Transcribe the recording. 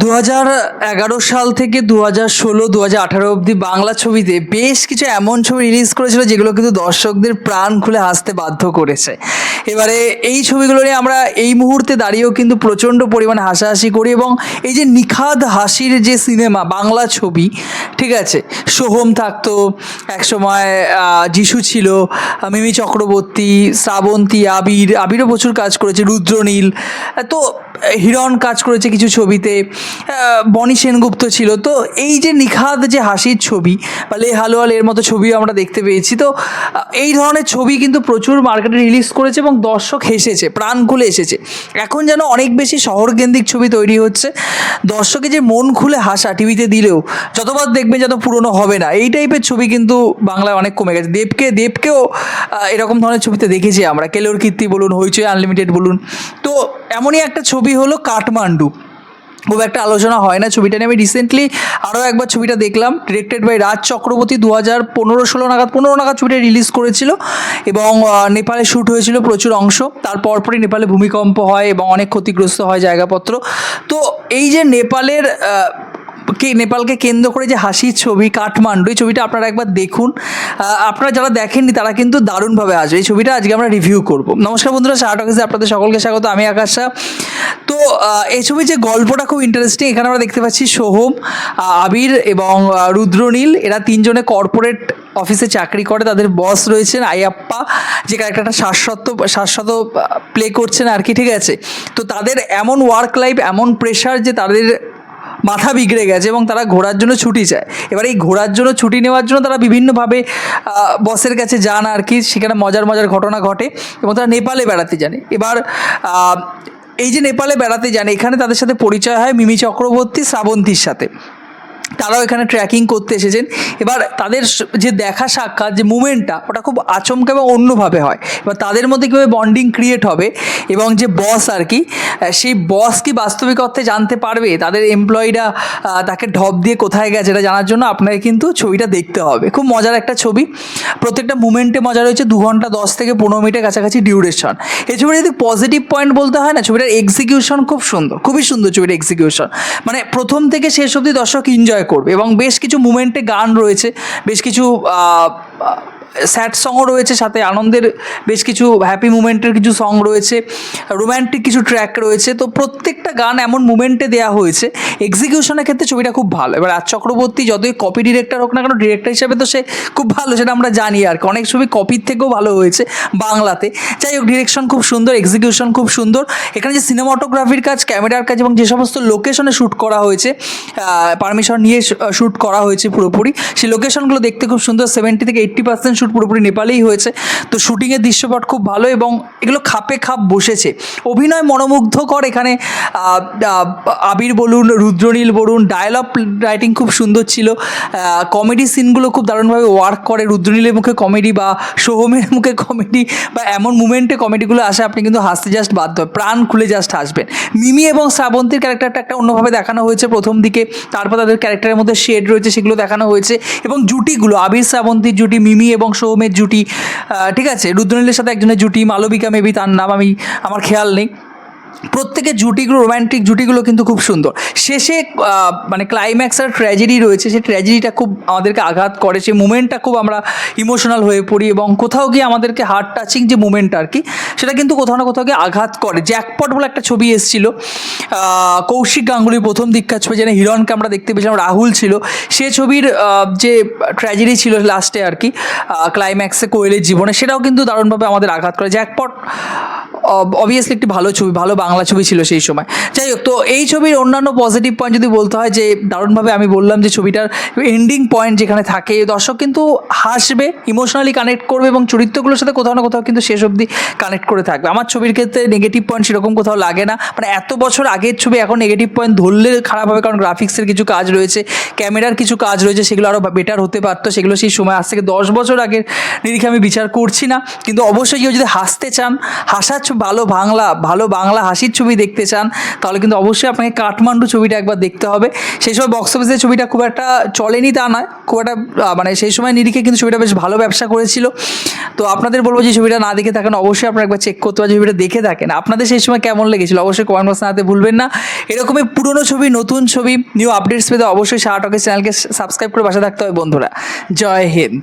দু হাজার এগারো সাল থেকে দু হাজার ষোলো দু হাজার আঠারো অবধি বাংলা ছবিতে বেশ কিছু এমন ছবি রিলিজ করেছিল যেগুলো কিন্তু দর্শকদের প্রাণ খুলে হাসতে বাধ্য করেছে। এবারে এই ছবিগুলো নিয়ে আমরা এই মুহূর্তে দাঁড়িয়েও কিন্তু প্রচণ্ড পরিমাণে হাসাহাসি করি এবং এই যে নিখাদ হাসির যে সিনেমা, বাংলা ছবি, ঠিক আছে? সোহম থাকতো, একসময় যিশু ছিল, মিমি চক্রবর্তী, শ্রাবন্তী, আবির, আবিরও প্রচুর কাজ করেছে, রুদ্রনীল। তো হিরণ কাজ করেছে কিছু ছবিতে বনি সেনগুপ্ত ছিল। তো এই যে নিখাদ যে হাসির ছবি, বা লে হালুয়াল এর মতো ছবিও আমরা দেখতে পেয়েছি। তো এই ধরনের ছবি কিন্তু প্রচুর মার্কেটে রিলিজ করেছে এবং দর্শক হেসেছে, প্রাণ খুলে এসেছে। এখন যেন অনেক বেশি শহরকেন্দ্রিক ছবি তৈরি হচ্ছে। দর্শকে যে মন খুলে হাসা টিভিতে দিলেও, যতবার দেখবেন যত পুরনো হবে না। এই টাইপের ছবি কিন্তু বাংলায় অনেক কমে গেছে। দেবকে, দেবকেও এরকম ধরনের ছবিতে দেখেছি আমরা। কেলোর কীর্তি বলুন, হইচই আনলিমিটেড বলুন। তো, এমনই একটা ছবি হলো কাঠমান্ডু। খুব একটা আলোচনা হয় না ছবিটা নিয়ে। আমি রিসেন্টলি আরও একবার ছবিটা দেখলাম। ডিরেক্টেড বাই রাজ চক্রবর্তী দু হাজার পনেরো ষোলো নাগাদ। পনেরো নাগাদ ছবিটা রিলিজ করেছিল এবং নেপালে শ্যুট হয়েছিল প্রচুর অংশ। তার পরপরই নেপালে ভূমিকম্প হয় এবং অনেক ক্ষতিগ্রস্ত হয় জায়গাপত্র। তো এই যে নেপালের কে নেপালকে কেন্দ্র করে যে হাসির ছবি কাঠমান্ডু, এই ছবিটা আপনারা একবার দেখুন। আপনারা যারা দেখেননি, তারা কিন্তু দারুণভাবে আসবে। এই ছবিটা আজকে আমরা রিভিউ করব। নমস্কার বন্ধুরা শাহটকেসে আপনাদের সকলকে। স্বাগত, আমি আকাশ শাহ। এই ছবির যে গল্পটা খুব ইন্টারেস্টিং এখানে আমরা দেখতে পাচ্ছি সোহম আবির এবং রুদ্রনীল। এরা তিনজনে কর্পোরেট অফিসে চাকরি করে, তাদের বস রয়েছেন আইয়াপ্পা, যে ক্যারেক্টারটা শাশ্বত শাশ্বত প্লে করছেন আর কি, ঠিক আছে? তো তাদের এমন ওয়ার্ক লাইফ এমন প্রেশার যে তাদের মাথা বিগড়ে গেছে এবং তারা ঘোরার জন্য ছুটি চায়। এবার এই ঘোরার জন্য ছুটি নেওয়ার জন্য তারা বিভিন্নভাবে বসের কাছে যান আর কি। সেখানে মজার মজার ঘটনা ঘটে এবং তারা নেপালে বেড়াতে জানে এবার এই যে নেপালে বেড়াতে যান এখানে তাদের সাথে পরিচয় হয় মিমি চক্রবর্তী শ্রাবন্তীর সাথে। তারাও এখানে ট্র্যাকিং করতে এসেছেন। এবার তাদের যে দেখা সাক্ষাৎ, যে মুভমেন্টটা ওটা খুব আচমকা এবং অন্যভাবে হয়। এবার তাদের মধ্যে কীভাবে বন্ডিং ক্রিয়েট হবে এবং যে বস আর কি সেই বস কি বাস্তবিক অর্থে জানতে পারবে? তাদের এমপ্লয়িরা তাকে ঢপ দিয়ে কোথায় গেছে এটা জানার জন্য আপনাকে কিন্তু ছবিটা দেখতে হবে। খুব মজার একটা ছবি। প্রত্যেকটা মুভমেন্টে মজা রয়েছে দু ঘণ্টা দশ থেকে পনেরো মিনিটের কাছাকাছি ডিউরেশন এই ছবিটা যদি পজিটিভ পয়েন্ট বলতে হয় না, ছবিটার এক্সিকিউশন খুব সুন্দর, খুবই সুন্দর ছবিটার এক্সিকিউশন মানে প্রথম থেকে শেষ অবধি দর্শক এনজয় করবে এবং বেশ কিছু মুমেন্টে গান রয়েছে বেশ কিছু স্যাড সংও রয়েছে, সাথে আনন্দের বেশ কিছু হ্যাপি মুমেন্টের কিছু সং রয়েছে রোম্যান্টিক কিছু ট্র্যাক রয়েছে, তো প্রত্যেকটা গান এমন মুমেন্টে দেওয়া হয়েছে এক্সিকিউশনের ক্ষেত্রে ছবিটা খুব ভালো। এবার রাজ চক্রবর্তী যতই কপি ডিরেক্টর হোক না কেন ডিরেক্টর হিসেবে তো সে খুব ভালো, সেটা আমরা জানি আর কি। অনেক ছবি কপির থেকেও ভালো হয়েছে বাংলাতে। যাই হোক ডিরেকশন খুব সুন্দর এক্সিকিউশন খুব সুন্দর। এখানে যে সিনেমাটোগ্রাফির কাজ ক্যামেরার কাজ এবং যে সমস্ত লোকেশনে শ্যুট করা হয়েছে পারমিশন নিয়ে শ্যুট করা হয়েছে পুরোপুরি, সেই লোকেশনগুলো দেখতে খুব সুন্দর সেভেন্টি থেকে এইট্টি পার্সেন্ট শ্যুট পুরোপুরি নেপালেই হয়েছে। তো শ্যুটিংয়ের দৃশ্যপট খুব ভালো এবং এগুলো খাপে খাপ বসেছে। অভিনয় মনোমুগ্ধকর এখানে আবির বলুন, রুদ্রনীল বলুন ডায়লগ রাইটিং খুব সুন্দর ছিল। কমেডি সিনগুলো খুব দারুণভাবে ওয়ার্ক করে। রুদ্রনীলের মুখে কমেডি বা সোহমের মুখে কমেডি বা এমন মুমেন্টে কমেডিগুলো আসে, আপনি কিন্তু হাসতে জাস্ট বাধ্য প্রাণ খুলে জাস্ট হাসবেন। মিমি এবং শ্রাবন্তীর ক্যারেক্টারটা একটা অন্যভাবে দেখানো হয়েছে প্রথম দিকে। তারপর তাদের ক্যারেক্টারের মধ্যে শেড রয়েছে, সেগুলো দেখানো হয়েছে। এবং জুটিগুলো, আবির, শ্রাবন্তীর জুটি, মিমি এবং সৌমের জুটি ঠিক আছে? রুদ্রনীলের সাথে একজনের জুটি, মালবিকা মেবি তার নাম আমি, আমার খেয়াল নেই। প্রত্যেকের জুটিগুলো রোম্যান্টিক জুটিগুলো কিন্তু খুব সুন্দর। শেষে মানে ক্লাইম্যাক্স আর ট্র্যাজেডি রয়েছে, সেই ট্র্যাজেডিটা খুব আমাদেরকে আঘাত করে, সেই মুমেন্টটা খুব আমরা ইমোশনাল হয়ে পড়ি এবং কোথাও গিয়ে আমাদেরকে হার্ট টাচিং যে মুমেন্ট আর কি, সেটা কিন্তু কোথাও না কোথাও গিয়ে আঘাত করে। জ্যাকপট বলে একটা ছবি এসেছিল কৌশিক গাঙ্গুলির প্রথম দীক্ষার ছবি যেন হিরণকে আমরা দেখতে পেয়েছিলাম, রাহুল ছিল। সে ছবির যে ট্র্যাজেডি ছিল লাস্টে আর কি ক্লাইম্যাক্সে কোয়েলের জীবনে, সেটাও কিন্তু দারুণভাবে আমাদের আঘাত করে। জ্যাকপট অবভিয়াসলি একটি ভালো ছবি, ভালো বাংলা ছবি ছিল সেই সময়। যাই হোক, তো এই ছবির অন্যান্য পজিটিভ পয়েন্ট যদি বলতে হয়, যে দারুণভাবে আমি বললাম যে ছবিটার এন্ডিং পয়েন্ট যেখানে থাকে, দর্শক কিন্তু হাসবে ইমোশনালি কানেক্ট করবে এবং চরিত্রগুলোর সাথে কোথাও না কোথাও কিন্তু শেষ অবধি কানেক্ট করে থাকবে। আমার ছবির ক্ষেত্রে নেগেটিভ পয়েন্ট সেরকম কোথাও লাগে না। মানে এত বছর আগের ছবি এখন নেগেটিভ পয়েন্ট ধরলে খারাপ হবে, কারণ গ্রাফিক্সের কিছু কাজ রয়েছে ক্যামেরার কিছু কাজ রয়েছে, সেগুলো আরও বেটার হতে পারতো। সেগুলো সেই সময় আজ থেকে দশ বছর আগের নিরিখে আমি বিচার করছি না। কিন্তু অবশ্যই কেউ যদি হাসতে চান, হাসার ভালো বাংলা ভালো বাংলা হাসির ছবি দেখতে চান, তাহলে কিন্তু অবশ্যই আপনাকে কাঠমান্ডু ছবিটা একবার দেখতে হবে। সেই সময় বক্স অফিসে ছবিটা খুব একটা চলেনি তা নয়, খুব একটা মানে সেই সময় নিরিখে কিন্তু ছবিটা বেশ ভালো ব্যবসা করেছিল। তো আপনাদের বলব যে ছবিটা না দেখে থাকেন, অবশ্যই আপনারা একবার চেক করতে পারেন ছবিটা দেখে থাকেন। আপনাদের সেই সময় কেমন লেগেছিল? অবশ্যই কমেন্ট বক্স জানাতে ভুলবেন না। এরকমই পুরনো ছবি, নতুন ছবি নিউ আপডেটস পেতে অবশ্যই টকের চ্যানেলকে সাবস্ক্রাইব করে বাসা থাকতে হবে বন্ধুরা। জয় হিন্দ।